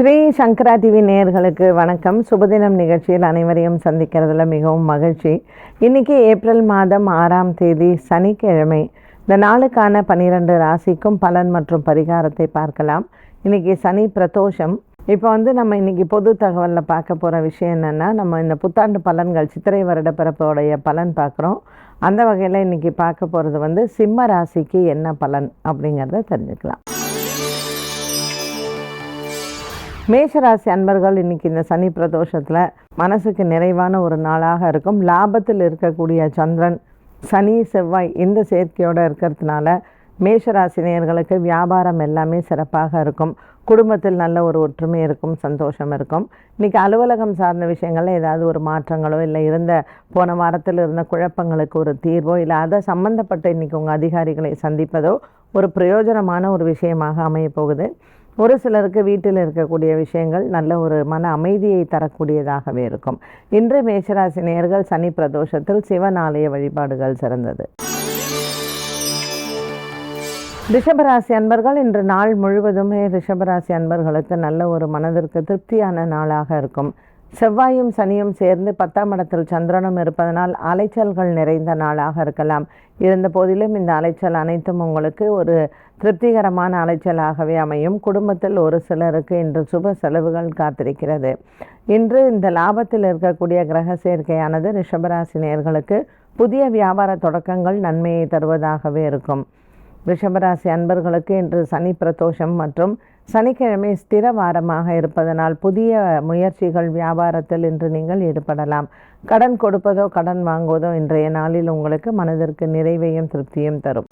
ஸ்ரீ சங்கரா TV நேயர்களுக்கு வணக்கம். சுபதினம் நிகழ்ச்சியில் அனைவரையும் சந்திக்கிறதுல மிகவும் மகிழ்ச்சி. இன்றைக்கி ஏப்ரல் மாதம் ஆறாம் தேதி சனிக்கிழமை. இந்த நாளுக்கான பன்னிரெண்டு ராசிக்கும் பலன் மற்றும் பரிகாரத்தை பார்க்கலாம். இன்றைக்கி சனி பிரதோஷம். இப்போ வந்து நம்ம இன்றைக்கி பொது தகவலில் பார்க்க போகிற விஷயம் என்னென்னா நம்ம இந்த புத்தாண்டு பலன்கள் சித்திரை வருட பிறப்போடைய பலன் பார்க்குறோம். அந்த வகையில் இன்றைக்கி பார்க்க போகிறது வந்து சிம்ம ராசிக்கு என்ன பலன் அப்படிங்கிறத தெரிஞ்சுக்கலாம். மேஷராசி அன்பர்கள் இன்னைக்கு இந்த சனி பிரதோஷத்தில் மனசுக்கு நிறைவான ஒரு நாளாக இருக்கும். லாபத்தில் இருக்கக்கூடிய சந்திரன் சனி செவ்வாய் இந்த சேர்க்கையோடு இருக்கிறதுனால மேஷராசினியர்களுக்கு வியாபாரம் எல்லாமே சிறப்பாக இருக்கும். குடும்பத்தில் நல்ல ஒரு ஒற்றுமை இருக்கும் சந்தோஷம் இருக்கும். இன்றைக்கி அலுவலகம் சார்ந்த விஷயங்களில் ஏதாவது ஒரு மாற்றங்களோ இல்லை இருந்த போன வாரத்தில் இருந்த குழப்பங்களுக்கு ஒரு தீர்வோ இல்லை அதை சம்மந்தப்பட்ட இன்றைக்கி உங்கள் அதிகாரிகளை சந்திப்பதோ ஒரு பிரயோஜனமான ஒரு விஷயமாக அமையப்போகுது. ஒரு சிலருக்கு வீட்டில் இருக்கக்கூடிய விஷயங்கள் நல்ல ஒரு மன அமைதியை தரக்கூடியதாகவே இருக்கும். இன்று மேஷராசி நேர்கள் சனி பிரதோஷத்தில் சிவன் ஆலய வழிபாடுகள் சிறந்தது. ரிஷபராசி அன்பர்கள் இன்று நாள் முழுவதுமே ரிஷபராசி அன்பர்களுக்கு நல்ல ஒரு மனதிற்கு திருப்தியான நாளாக இருக்கும். செவ்வாயும் சனியும் சேர்ந்து பத்தாம் இடத்தில் சந்திரனும் இருப்பதனால் அலைச்சல்கள் நிறைந்த நாளாக இருக்கலாம். இருந்த போதிலும் இந்த அலைச்சல் அனைத்தும் உங்களுக்கு ஒரு திருப்திகரமான அலைச்சலாகவே அமையும். குடும்பத்தில் ஒரு சிலருக்கு இன்று சுப செலவுகள் காத்திருக்கிறது. இன்று இந்த லாபத்தில் இருக்கக்கூடிய கிரக சேர்க்கையானது ரிஷபராசினியர்களுக்கு புதிய வியாபார தொடக்கங்கள் நன்மையை தருவதாகவே இருக்கும். ரிஷபராசி அன்பர்களுக்கு இன்று சனி பிரதோஷம் மற்றும் சனிக்கிழமை ஸ்திர வாரமாக இருப்பதனால் புதிய முயற்சிகள் வியாபாரத்தில் இன்று நீங்கள் ஈடுபடலாம். கடன் கொடுப்பதோ கடன் வாங்குவதோ இன்றைய நாளில் உங்களுக்கு மனதிற்கு நிறைவையும் திருப்தியும் தரும்.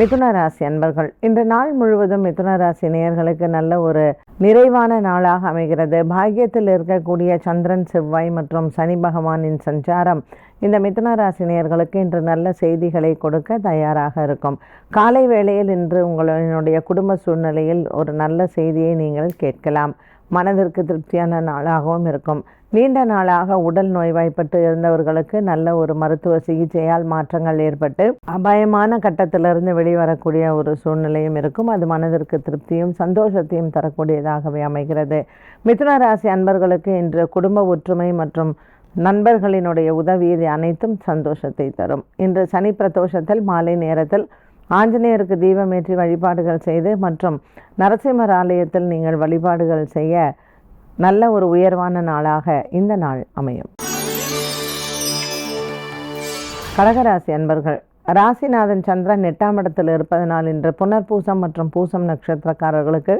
மிதுன ராசி அன்பர்கள் இன்று நாள் முழுவதும் மிதுன ராசி நேயர்களுக்கு நல்ல ஒரு நிறைவான நாளாக அமைகிறது. பாக்கியத்தில் இருக்கக்கூடிய சந்திரன் செவ்வாய் மற்றும் சனி பகவானின் சஞ்சாரம் இந்த மிதுன ராசி நேயர்களுக்கு இன்று நல்ல செய்திகளை கொடுக்க தயாராக இருக்கும். காலை வேளையில் இன்று உங்களுடைய குடும்ப சூழ்நிலையில் ஒரு நல்ல செய்தியை நீங்கள் கேட்கலாம். மனதிற்கு திருப்தியான நாளாகவும் இருக்கும். நீண்ட நாளாக உடல் நோய்வாய்ப்பட்டு இருந்தவர்களுக்கு நல்ல ஒரு மருத்துவ சிகிச்சையால் மாற்றங்கள் ஏற்பட்டு அபாயமான கட்டத்திலிருந்து வெளிவரக்கூடிய ஒரு சூழ்நிலையும் இருக்கும். அது மனதிற்கு திருப்தியும் சந்தோஷத்தையும் தரக்கூடியதாகவே அமைகிறது. மிதுன ராசி அன்பர்களுக்கு இன்று குடும்ப ஒற்றுமை மற்றும் நண்பர்களினுடைய உதவி இது அனைத்தும் சந்தோஷத்தை தரும். இன்று சனி பிரதோஷத்தில் மாலை நேரத்தில் ஆஞ்சநேயருக்கு தீபமேற்றி வழிபாடுகள் செய்து மற்றும் நரசிம்மர் ஆலயத்தில் நீங்கள் வழிபாடுகள் செய்ய நல்ல ஒரு உயர்வான நாளாக இந்த நாள் அமையும். கடகராசி அன்பர்கள் ராசிநாதன் சந்திரன் எட்டாம் இடத்தில் இருப்பதனால் இன்று புனர்பூசம் மற்றும் பூசம் நட்சத்திரக்காரர்களுக்கு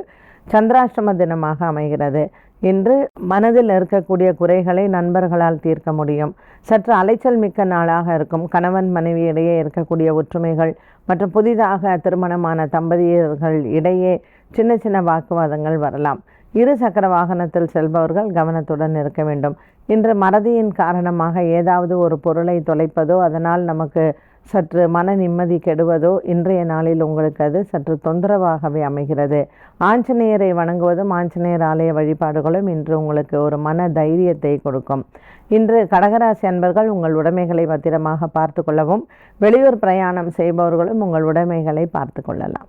சந்திராஷ்டம தினமாக அமைகிறது. இன்று மனதில் இருக்கக்கூடிய குறைகளை நண்பர்களால் தீர்க்க முடியும். சற்று அலைச்சல் மிக்க நாளாக இருக்கும். கணவன் மனைவி இடையே இருக்கக்கூடிய ஒற்றுமைகள் மற்றும் புதிதாக திருமணமான தம்பதியர்கள் இடையே சின்ன சின்ன வாக்குவாதங்கள் வரலாம். இரு சக்கர வாகனத்தில் செல்பவர்கள் கவனத்துடன் இருக்க வேண்டும். இன்று மறதியின் காரணமாக ஏதாவது ஒரு பொருளை தொலைப்பதோ அதனால் நமக்கு சற்று மன நிம்மதி கெடுவதோ இன்றைய நாளில் உங்களுக்கு அது சற்று தொந்தரவாகவே அமைகிறது. ஆஞ்சநேயரை வணங்குவதும் ஆஞ்சநேயர் ஆலய வழிபாடுகளும் இன்று உங்களுக்கு ஒரு மன தைரியத்தை கொடுக்கும். இன்று கடகராசி அன்பர்கள் உங்கள் உடைமைகளை பத்திரமாக பார்த்து கொள்ளவும் வெளியூர் பிரயாணம் செய்பவர்களும் உங்கள் உடைமைகளை பார்த்து கொள்ளலாம்.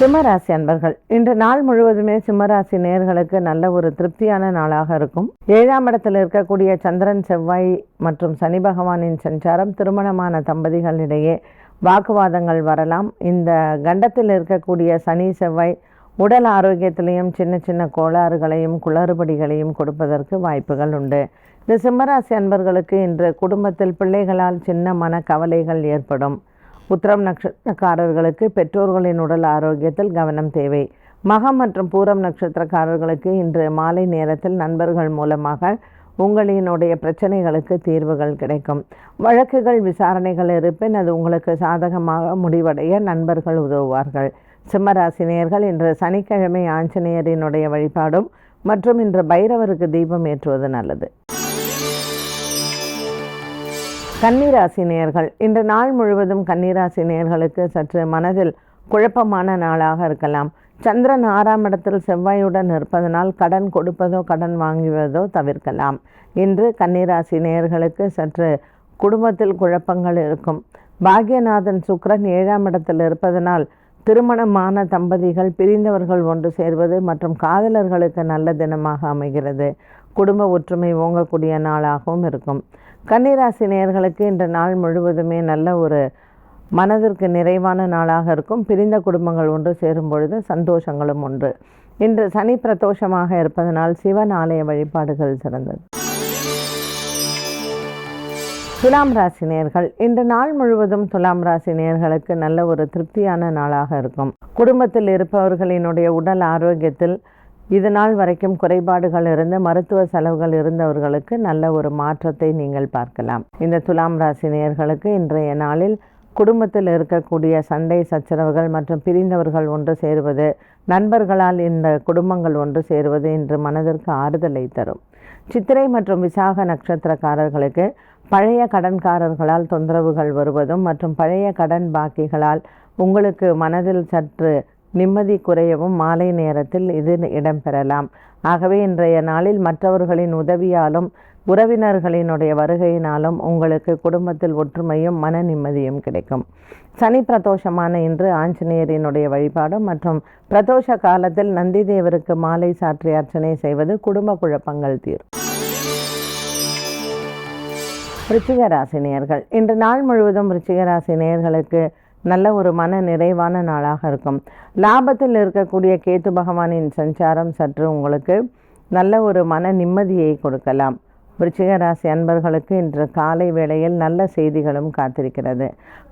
சிம்மராசி அன்பர்கள் இன்று நாள் முழுவதுமே சிம்மராசி நேர்களுக்கு நல்ல ஒரு திருப்தியான நாளாக இருக்கும். ஏழாம் இடத்தில் இருக்கக்கூடிய சந்திரன் செவ்வாய் மற்றும் சனி பகவானின் சஞ்சாரம் திருமணமான தம்பதிகளிடையே வாக்குவாதங்கள் வரலாம். இந்த கண்டத்தில் இருக்கக்கூடிய சனி செவ்வாய் உடல் ஆரோக்கியத்திலையும் சின்ன சின்ன கோளாறுகளையும் குளறுபடிகளையும் கொடுப்பதற்கு வாய்ப்புகள் உண்டு. இந்த சிம்மராசி அன்பர்களுக்கு இன்று குடும்பத்தில் பிள்ளைகளால் சின்ன மன கவலைகள் ஏற்படும். உத்திரம் நட்சத்திரக்காரர்களுக்கு பெற்றோர்களின் உடல் ஆரோக்கியத்தில் கவனம் தேவை. மகம் மற்றும் பூரம் நட்சத்திரக்காரர்களுக்கு இன்று மாலை நேரத்தில் நண்பர்கள் மூலமாக உங்களினுடைய பிரச்சனைகளுக்கு தீர்வுகள் கிடைக்கும். வழக்குகள் விசாரணைகள் இருப்பின் அது உங்களுக்கு சாதகமாக முடிவடைய நண்பர்கள் உதவுவார்கள். சிம்மராசினியர்கள் இன்று சனிக்கிழமை ஆஞ்சநேயரினுடைய வழிபாடும் மற்றும் இன்று பைரவருக்கு தீபம் ஏற்றுவது நல்லது. கன்னிராசி நேயர்கள் இன்று நாள் முழுவதும் கன்னிராசி நேர்களுக்கு சற்று மனதில் குழப்பமான நாளாக இருக்கலாம். சந்திரன் ஆறாம் இடத்தில் செவ்வாயுடன் இருப்பதனால் கடன் கொடுப்பதோ கடன் வாங்குவதோ தவிர்க்கலாம். இன்று கன்னிராசி நேயர்களுக்கு சற்று குடும்பத்தில் குழப்பங்கள் இருக்கும். பாக்யநாதன் சுக்ரன் ஏழாம் இடத்தில் இருப்பதனால் திருமணமான தம்பதிகள் பிரிந்தவர்கள் ஒன்று சேர்வது மற்றும் காதலர்களுக்கு நல்ல தினமாக அமைகிறது. குடும்ப ஒற்றுமை ஓங்கக்கூடிய நாளாகவும் இருக்கும். கன்னிராசி நேர்களுக்கு இந்த நாள் முழுவதுமே நல்ல ஒரு மனதிற்கு நிறைவான நாளாக இருக்கும். பிரிந்த குடும்பங்கள் ஒன்று சேரும் பொழுது சந்தோஷங்களும் ஒன்று. இன்று சனி பிரதோஷமாக இருப்பதனால் சிவன் ஆலய வழிபாடுகள் சிறந்தது. துலாம் ராசி நேர்கள் இன்று நாள் முழுவதும் துலாம் ராசி நேர்களுக்கு நல்ல ஒரு திருப்தியான நாளாக இருக்கும். குடும்பத்தில் இருப்பவர்களினுடைய உடல் ஆரோக்கியத்தில் இது நாள் வரைக்கும் குறைபாடுகள் இருந்த மருத்துவ செலவுகள் இருந்தவர்களுக்கு நல்ல ஒரு மாற்றத்தை நீங்கள் பார்க்கலாம். இந்த துலாம் ராசி நேயர்களுக்கு இன்றைய நாளில் குடும்பத்தில் இருக்கக்கூடிய சண்டை சச்சரவுகள் மற்றும் பிரிந்தவர்கள் ஒன்று சேருவது நண்பர்களால் இந்த குடும்பங்கள் ஒன்று சேருவது இன்று மனதிற்கு ஆறுதலை தரும். சித்திரை மற்றும் விசாக நட்சத்திரக்காரர்களுக்கு பழைய கடன்காரர்களால் தொந்தரவுகள் வருவதும் மற்றும் பழைய கடன் பாக்கிகளால் உங்களுக்கு மனதில் சற்று நிம்மதி குறையவும் மாலை நேரத்தில் இது இடம்பெறலாம். ஆகவே இன்றைய நாளில் மற்றவர்களின் உதவியாலும் உறவினர்களினுடைய வருகையினாலும் உங்களுக்கு குடும்பத்தில் ஒற்றுமையும் மன நிம்மதியும் கிடைக்கும். சனி பிரதோஷமான இன்று ஆஞ்சநேயரினுடைய வழிபாடும் மற்றும் பிரதோஷ காலத்தில் நந்தி தேவருக்கு மாலை சாற்றி அர்ச்சனை செய்வது குடும்ப குழப்பங்கள் தீரும். ரிச்சிகராசி நேயர்கள் இன்று நாள் முழுவதும் ரிச்சிகராசி நேயர்களுக்கு நல்ல ஒரு மன நிறைவான நாளாக இருக்கும். லாபத்தில் இருக்கக்கூடிய கேத்து பகவானின் சஞ்சாரம் சற்று உங்களுக்கு நல்ல ஒரு மன நிம்மதியை கொடுக்கலாம். விருச்சிக ராசி அன்பர்களுக்கு இன்று காலை வேளையில் நல்ல செய்திகளும் காத்திருக்கிறது.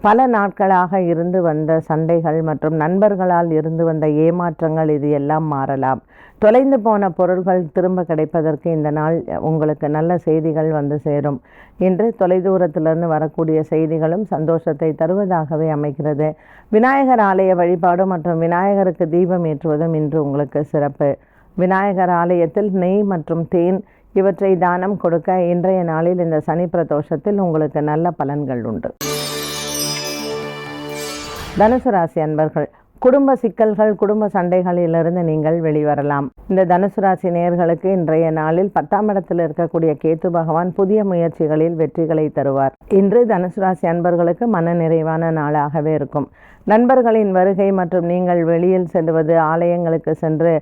பல நாட்களாக இருந்து வந்த சண்டைகள் மற்றும் நண்பர்களால் இருந்து வந்த ஏமாற்றங்கள் இது எல்லாம் மாறலாம். தொலைந்து போன பொருள்கள் திரும்ப கிடைப்பதற்கு இந்த நாள் உங்களுக்கு நல்ல செய்திகள் வந்து சேரும். இன்று தொலைதூரத்திலிருந்து வரக்கூடிய செய்திகளும் சந்தோஷத்தை தருவதாகவே அமைகிறது. விநாயகர் ஆலய வழிபாடு மற்றும் விநாயகருக்கு தீபம் ஏற்றுவதும் இன்று உங்களுக்கு சிறப்பு. விநாயகர் ஆலயத்தில் நெய் மற்றும் தேன் இவற்றை தானம் கொடுக்க இன்றைய நாளில் இந்த சனி பிரதோஷத்தில் உங்களுக்கு நல்ல பலன்கள் உண்டு. தனுசு ராசி அன்பர்கள் குடும்ப சிக்கல்கள் குடும்ப சண்டைகளிலிருந்து நீங்கள் வெளிவரலாம். இந்த தனுசு ராசி நேர்களுக்கு இன்றைய நாளில் பத்தாம் இடத்தில் இருக்கக்கூடிய கேத்து பகவான் புதிய முயற்சிகளில் வெற்றிகளை தருவார். இன்று தனுசு ராசி அன்பர்களுக்கு மன நிறைவான நாளாகவே இருக்கும். நண்பர்களின் வருகை மற்றும் நீங்கள் வெளியில் செல்வது ஆலயங்களுக்கு சென்று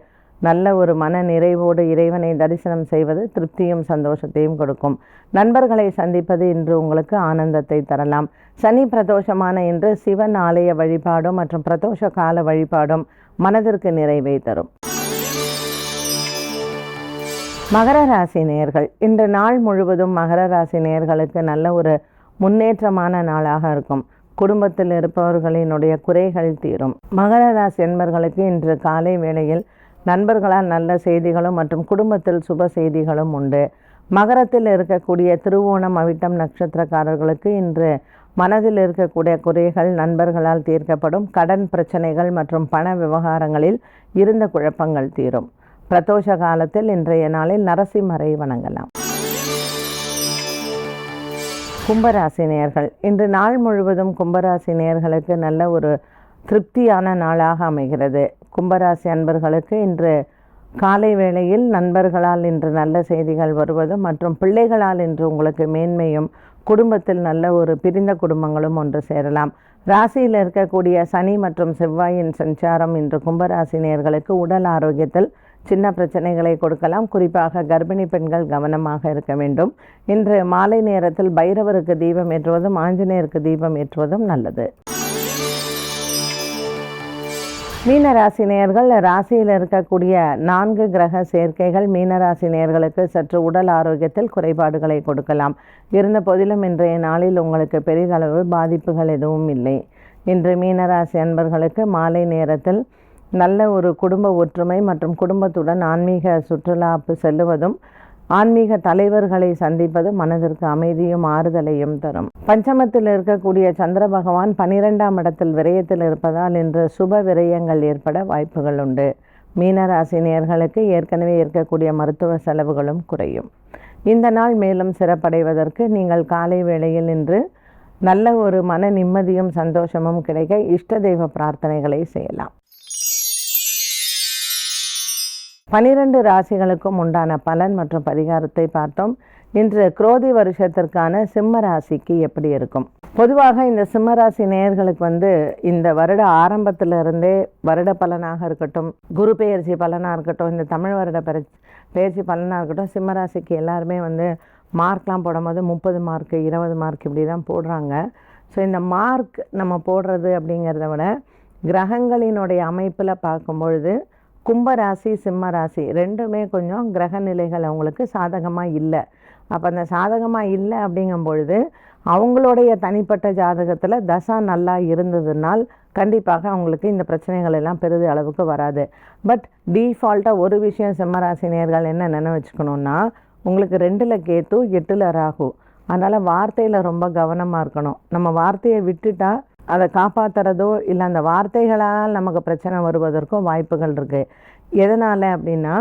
நல்ல ஒரு மன நிறைவோடு இறைவனை தரிசனம் செய்வது திருப்தியும் சந்தோஷத்தையும் கொடுக்கும். நண்பர்களை சந்திப்பது இன்று உங்களுக்கு ஆனந்தத்தை தரலாம். சனி பிரதோஷமான இன்று சிவன் ஆலய வழிபாடும் மற்றும் பிரதோஷ கால வழிபாடும் மனதிற்கு நிறைவை தரும். மகர ராசி நேயர்கள் இன்று நாள் முழுவதும் மகர ராசி நேயர்களுக்கு நல்ல ஒரு முன்னேற்றமான நாளாக இருக்கும். குடும்பத்தில் இருப்பவர்களினுடைய குறைகள் தீரும். மகர ராசி என்பர்களுக்கு இன்று காலை வேளையில் நண்பர்களால் நல்ல செய்திகளும் மற்றும் குடும்பத்தில் சுப செய்திகளும் உண்டு. மகரத்தில் இருக்கக்கூடிய திருவோணம் அவிட்டம் நட்சத்திரக்காரர்களுக்கு இன்று மனதில் இருக்கக்கூடிய குறைகள் நண்பர்களால் தீர்க்கப்படும். கடன் பிரச்சனைகள் மற்றும் பண விவகாரங்களில் இருந்த குழப்பங்கள் தீரும். பிரதோஷ காலத்தில் இன்றைய நாளில் நரசிம்மரை வணங்கலாம். கும்பராசி நேர்கள் இன்று நாள் முழுவதும் கும்பராசி நேர்களுக்கு நல்ல ஒரு திருப்தியான நாளாக அமைகிறது. கும்பராசி அன்பர்களுக்கு இன்று காலை வேளையில் நண்பர்களால் இன்று நல்ல செய்திகள் வருவதும் மற்றும் பிள்ளைகளால் இன்று உங்களுக்கு மேன்மையும் குடும்பத்தில் நல்ல ஒரு பிரிந்த குடும்பங்களும் ஒன்று சேரலாம். ராசியில் இருக்கக்கூடிய சனி மற்றும் செவ்வாயின் சஞ்சாரம் இன்று கும்பராசினியர்களுக்கு உடல் ஆரோக்கியத்தில் சின்ன பிரச்சனைகளை கொடுக்கலாம். குறிப்பாக கர்ப்பிணி பெண்கள் கவனமாக இருக்க வேண்டும். இன்று மாலை நேரத்தில் பைரவருக்கு தீபம் ஏற்றுவதும் ஆஞ்சநேயருக்கு தீபம் ஏற்றுவதும் நல்லது. மீனராசி நேர்கள் ராசியில் இருக்கக்கூடிய நான்கு கிரக சேர்க்கைகள் மீனராசி நேர்களுக்கு சற்று உடல் ஆரோக்கியத்தில் குறைபாடுகளை கொடுக்கலாம். இருந்த போதிலும் இன்றைய நாளில் உங்களுக்கு பெரிதளவு பாதிப்புகள் எதுவும் இல்லை. இன்று மீனராசி அன்பர்களுக்கு மாலை நேரத்தில் நல்ல ஒரு குடும்ப ஒற்றுமை மற்றும் குடும்பத்துடன் ஆன்மீக சுற்றுலா செல்லுவதும் ஆன்மீக தலைவர்களை சந்திப்பது மனதிற்கு அமைதியும் ஆறுதலையும் தரும். பஞ்சமத்தில் இருக்கக்கூடிய சந்திர பகவான் பனிரெண்டாம் இடத்தில் விரயத்தில் இருப்பதால் இன்று சுப விரயங்கள் ஏற்பட வாய்ப்புகள் உண்டு. மீனராசினியர்களுக்கு ஏற்கனவே இருக்கக்கூடிய மருத்துவ செலவுகளும் குறையும். இந்த நாள் மேலும் சிறப்படைவதற்கு நீங்கள் காலை வேளையில் இன்று நல்ல ஒரு மன நிம்மதியும் சந்தோஷமும் கிடைக்க இஷ்ட தெய்வ பிரார்த்தனைகளை செய்யலாம். பனிரெண்டு ராசிகளுக்கும் உண்டான பலன் மற்றும் பரிகாரத்தை பார்த்தோம். இன்று குரோதி வருஷத்திற்கான சிம்ம ராசிக்கு எப்படி இருக்கும்? பொதுவாக இந்த சிம்மராசி நேயர்களுக்கு வந்து இந்த வருட ஆரம்பத்திலிருந்தே வருட பலனாக இருக்கட்டும் குரு பெயர்ச்சி பலனாக இருக்கட்டும் இந்த தமிழ் வருட பெற பெயர்ச்சி பலனாக இருக்கட்டும் சிம்மராசிக்கு எல்லாருமே வந்து மார்க்லாம் போடும்போது முப்பது மார்க்கு இருபது மார்க் இப்படி தான் போடுறாங்க. ஸோ இந்த மார்க் நம்ம போடுறது அப்படிங்கிறத விட கிரகங்களினுடைய அமைப்பில் பார்க்கும்பொழுது கும்பராசி சிம்ம ராசி ரெண்டுமே கொஞ்சம் கிரக நிலைகள் அவங்களுக்கு சாதகமாக இல்லை. அப்போ அந்த சாதகமாக இல்லை அப்படிங்கும் பொழுது அவங்களுடைய தனிப்பட்ட ஜாதகத்தில் தசா நல்லா இருந்ததுனால் கண்டிப்பாக அவங்களுக்கு இந்த பிரச்சனைகள் எல்லாம் பெரிது அளவுக்கு வராது. பட் டீஃபால்ட்டாக ஒரு விஷயம் சிம்மராசி நேர்கள் என்ன நினைவு வச்சுக்கணுன்னா உங்களுக்கு ரெண்டில் கேத்து எட்டில் ராகு. அதனால் வார்த்தையில் ரொம்ப கவனமாக இருக்கணும். நம்ம வார்த்தையை விட்டுட்டா அதை காப்பாற்றுறதோ இல்லை அந்த வார்த்தைகளால் நமக்கு பிரச்சனை வருவதற்கும் வாய்ப்புகள் இருக்குது எதனால் அப்படின்னா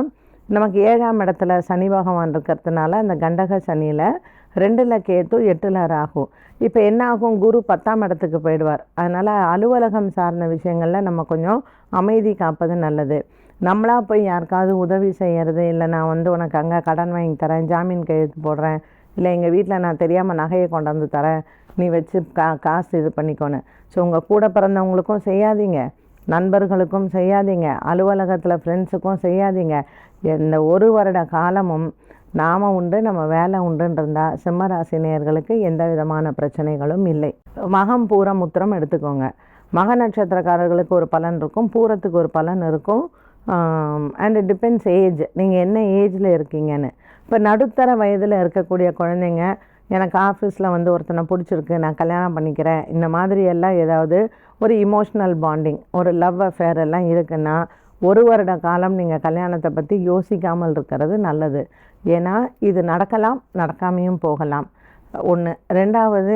நமக்கு ஏழாம் இடத்துல சனி பகவான் இருக்கிறதுனால அந்த கண்டக சனியில் ரெண்டில் கேத்து எட்டில் ராகும் இப்போ என்ன ஆகும்? குரு பத்தாம் இடத்துக்கு போயிடுவார். அதனால் அலுவலகம் சார்ந்த விஷயங்களில் நம்ம கொஞ்சம் அமைதி காப்பது நல்லது. நம்மளாக போய் யாருக்காவது உதவி செய்கிறது இல்லை நான் வந்து உனக்கு அங்கே கடன் வாங்கி தரேன் ஜாமீன் கையெழுத்து போடுறேன் இல்லை எங்கள் வீட்டில் நான் தெரியாமல் நகையை கொண்டாந்து தரேன். நீ வச்சு கா காசு இது பண்ணிக்கோன்னு. ஸோ உங்கள் கூட பிறந்தவங்களுக்கும் செய்யாதீங்க. நண்பர்களுக்கும் செய்யாதீங்க. அலுவலகத்தில் ஃப்ரெண்ட்ஸுக்கும் செய்யாதீங்க. இந்த ஒரு வருட காலமும் நாம உண்டு நம்ம வேலை உண்டுன்றிருந்தால் சிம்மராசினியர்களுக்கு எந்த விதமான பிரச்சனைகளும் இல்லை. மகம் பூரம் உத்திரம் எடுத்துக்கோங்க. மக நட்சத்திரக்காரர்களுக்கு ஒரு பலன் இருக்கும். பூரத்துக்கு ஒரு பலன் இருக்கும். அண்ட் டிபெண்ட்ஸ் ஏஜ் நீங்கள் என்ன ஏஜில் இருக்கீங்கன்னு. இப்போ நடுத்தர வயதில் இருக்கக்கூடிய குழந்தைங்க எனக்கு ஆஃபீஸில் வந்து ஒருத்தனை பிடிச்சிருக்கு நான் கல்யாணம் பண்ணிக்கிறேன் இந்த மாதிரி எல்லாம் ஏதாவது ஒரு இமோஷ்னல் பாண்டிங் ஒரு லவ் அஃபேர் எல்லாம் இருக்குன்னா ஒரு வருட காலம் நீங்கள் கல்யாணத்தை பற்றி யோசிக்காமல் இருக்கிறது நல்லது. ஏன்னா இது நடக்கலாம் நடக்காமையும் போகலாம். ஒன்று ரெண்டாவது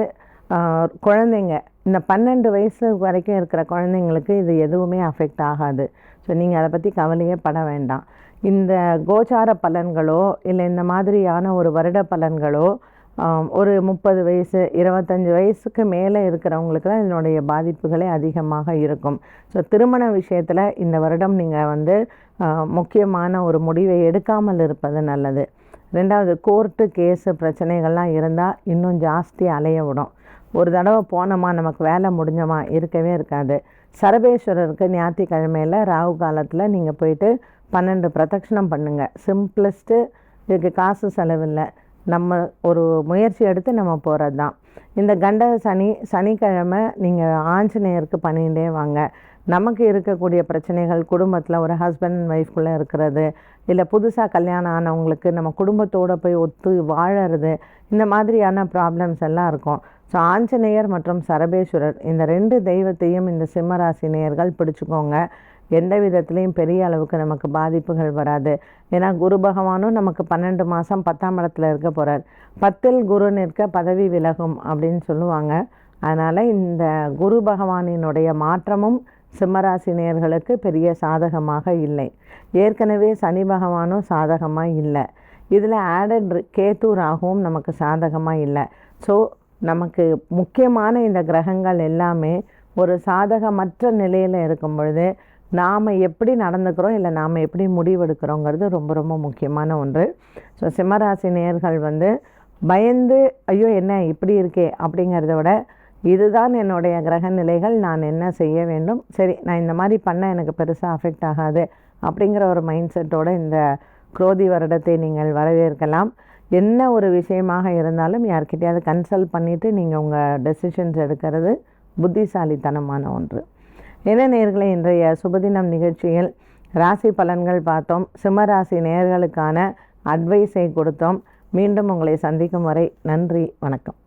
குழந்தைங்க இந்த பன்னெண்டு வயசு வரைக்கும் இருக்கிற குழந்தைங்களுக்கு இது எதுவுமே அஃபெக்ட் ஆகாது. ஸோ நீங்கள் அதை பற்றி கவலையே பட வேண்டாம். இந்த கோச்சார பலன்களோ இல்லை இந்த மாதிரியான ஒரு வருட பலன்களோ ஒரு முப்பது வயசு இருபத்தஞ்சி வயசுக்கு மேலே இருக்கிறவங்களுக்கு தான் இதனுடைய பாதிப்புகளே அதிகமாக இருக்கும். ஸோ திருமண விஷயத்தில் இந்த வருடம் நீங்கள் வந்து முக்கியமான ஒரு முடிவை எடுக்காமல் இருப்பது நல்லது. ரெண்டாவது கோர்ட்டு கேஸு பிரச்சனைகள்லாம் இருந்தால் இன்னும் ஜாஸ்தி அலைய விடும். ஒரு தடவை போனோமா நமக்கு வேலை முடிஞ்சோமா இருக்கவே இருக்காது. சரபேஸ்வரருக்கு ஞாயிற்றுக்கிழமையில் ராகு காலத்தில் நீங்கள் போயிட்டு பன்னெண்டு பிரதட்சணம் பண்ணுங்கள் சிம்பிளஸ்ட்டு இதுக்கு காசு செலவில்லை. நம்ம ஒரு முயற்சி எடுத்து நம்ம போகிறது தான் இந்த கண்ட சனி சனிக்கிழமை நீங்கள் ஆஞ்சநேயருக்கு பண்ணிகிட்டே வாங்க. நமக்கு இருக்கக்கூடிய பிரச்சனைகள் குடும்பத்தில் ஒரு ஹஸ்பண்ட் அண்ட் ஒய்ஃப்குள்ளே இருக்கிறது. இல்லை புதுசாக கல்யாணம் ஆனவங்களுக்கு நம்ம குடும்பத்தோடு போய் ஒத்து வாழறது. இந்த மாதிரியான ப்ராப்ளம்ஸ் எல்லாம் இருக்கும். ஸோ ஆஞ்சநேயர் மற்றும் சரபேஸ்வரர் இந்த ரெண்டு தெய்வத்தையும் இந்த சிம்மராசி நேயர்கள் பிடிச்சுக்கோங்க. எந்த விதத்துலேயும் பெரிய அளவுக்கு நமக்கு பாதிப்புகள் வராது. ஏன்னா குரு பகவானும் நமக்கு பன்னெண்டு மாதம் பத்தாம் இடத்துல இருக்க போகிறார் பத்தில் குரு நிற்க பதவி விலகும் அப்படின்னு சொல்லுவாங்க. அதனால் இந்த குரு பகவானினுடைய மாற்றமும் சிம்மராசினியர்களுக்கு பெரிய சாதகமாக இல்லை. ஏற்கனவே சனி பகவானும் சாதகமாக இல்லை. இதில் ஆடட் கேத்து ராகுவும் நமக்கு சாதகமாக இல்லை. ஸோ நமக்கு முக்கியமான இந்த கிரகங்கள் எல்லாமே ஒரு சாதகமற்ற நிலையில் இருக்கும் பொழுது நாம் எப்படி நடந்துக்கிறோம் இல்லை நாம் எப்படி முடிவெடுக்கிறோங்கிறது ரொம்ப ரொம்ப முக்கியமான ஒன்று. ஸோ சிம்மராசி நேர்கள் வந்து பயந்து ஐயோ என்ன இப்படி இருக்கே? அப்படிங்கிறத விட இதுதான் என்னுடைய கிரக நிலைகள் நான் என்ன செய்ய வேண்டும்? சரி நான் இந்த மாதிரி பண்ண எனக்கு பெருசாக அஃபெக்ட் ஆகாது. அப்படிங்கிற ஒரு மைண்ட் செட்டோடு இந்த குரோதி வருடத்தை நீங்கள் வரவேற்கலாம். என்ன ஒரு விஷயமாக இருந்தாலும் யார்கிட்டையாவது கன்சல்ட் பண்ணிவிட்டு நீங்கள் உங்கள் டெசிஷன்ஸ் எடுக்கிறது புத்திசாலித்தனமான ஒன்று. என்ன இன்றைய சுபதினம் நிகழ்ச்சியில் ராசி பலன்கள் பார்த்தோம். சிம்மராசி நேயர்களுக்கான அட்வைஸை கொடுத்தோம். மீண்டும் உங்களை சந்திக்கும் வரை நன்றி வணக்கம்.